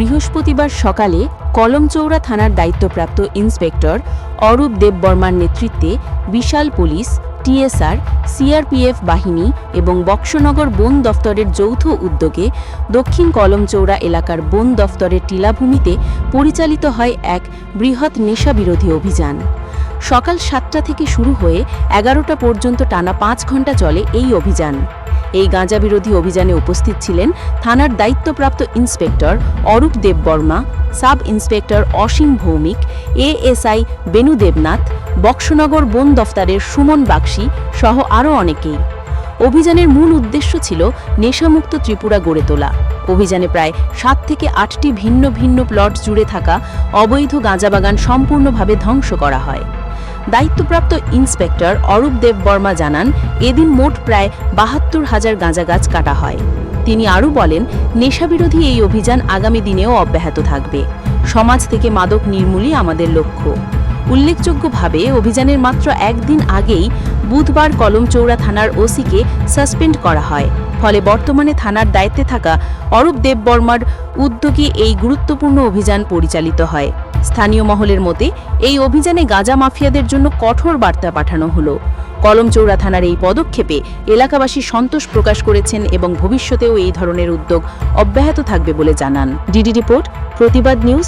বৃহস্পতিবার সকালে কলমচৌড়া থানার দায়িত্বপ্রাপ্ত ইন্সপেক্টর অরূপ দেববর্মার নেতৃত্বে বিশাল পুলিশ, টিএসআর, সিআরপিএফ বাহিনী এবং বক্সনগর বন দফতরের যৌথ উদ্যোগে দক্ষিণ কলমচৌড়া এলাকার বন দফতরের টিলাভূমিতে পরিচালিত হয় এক বৃহৎ নেশাবিরোধী অভিযান। সকাল সাতটা থেকে শুরু হয়ে এগারোটা পর্যন্ত টানা পাঁচ ঘণ্টা চলে এই অভিযান। এই গাঁজা বিরোধী অভিযানে উপস্থিত ছিলেন থানার দায়িত্বপ্রাপ্ত inspector Arup Debbarma sub inspector Asim Bhowmik, ASI Benu Debnath, Boxanagar বন দফতরের সুমন বাগশি সহ আরও অনেকেই। অভিযানের মূল উদ্দেশ্য ছিল নেশামুক্ত ত্রিপুরা গড়ে তোলা। অভিযানে প্রায় সাত থেকে আটটি ভিন্ন ভিন্ন প্লট জুড়ে থাকা অবৈধ গাঁজাবাগান সম্পূর্ণভাবে ধ্বংস করা হয়। দায়িত্বপ্রাপ্ত ইন্সপেক্টর অরূপ দেব বর্মা জানান, এদিন মোট প্রায় বাহাত্তর হাজার গাঁজা গাছ কাটা হয়। তিনি আরও বলেন, নেশাবিরোধী এই অভিযান আগামী দিনেও অব্যাহত থাকবে। সমাজ থেকে মাদক নির্মূলই আমাদের লক্ষ্য। উল্লেখযোগ্যভাবে, অভিযানের মাত্র একদিন আগেই বুধবার কলমচৌড়া থানার ওসিকে সাসপেন্ড করা হয়। ফলে বর্তমানে থানার দায়িত্বে থাকা অরূপ দেববর্মার উদ্যোগে এই গুরুত্বপূর্ণ অভিযান পরিচালিত হয়। স্থানীয় মহলের মতে, এই অভিযানে গাঁজা মাফিয়াদের জন্য কঠোর বার্তা পাঠানো হলো। কলমচৌড়া থানার এই পদক্ষেপে এলাকাবাসী সন্তোষ প্রকাশ করেছেন এবং ভবিষ্যতেও এই ধরনের উদ্যোগ অব্যাহত থাকবে বলে জানান। ডিডি রিপোর্ট, প্রতিবাদ নিউজ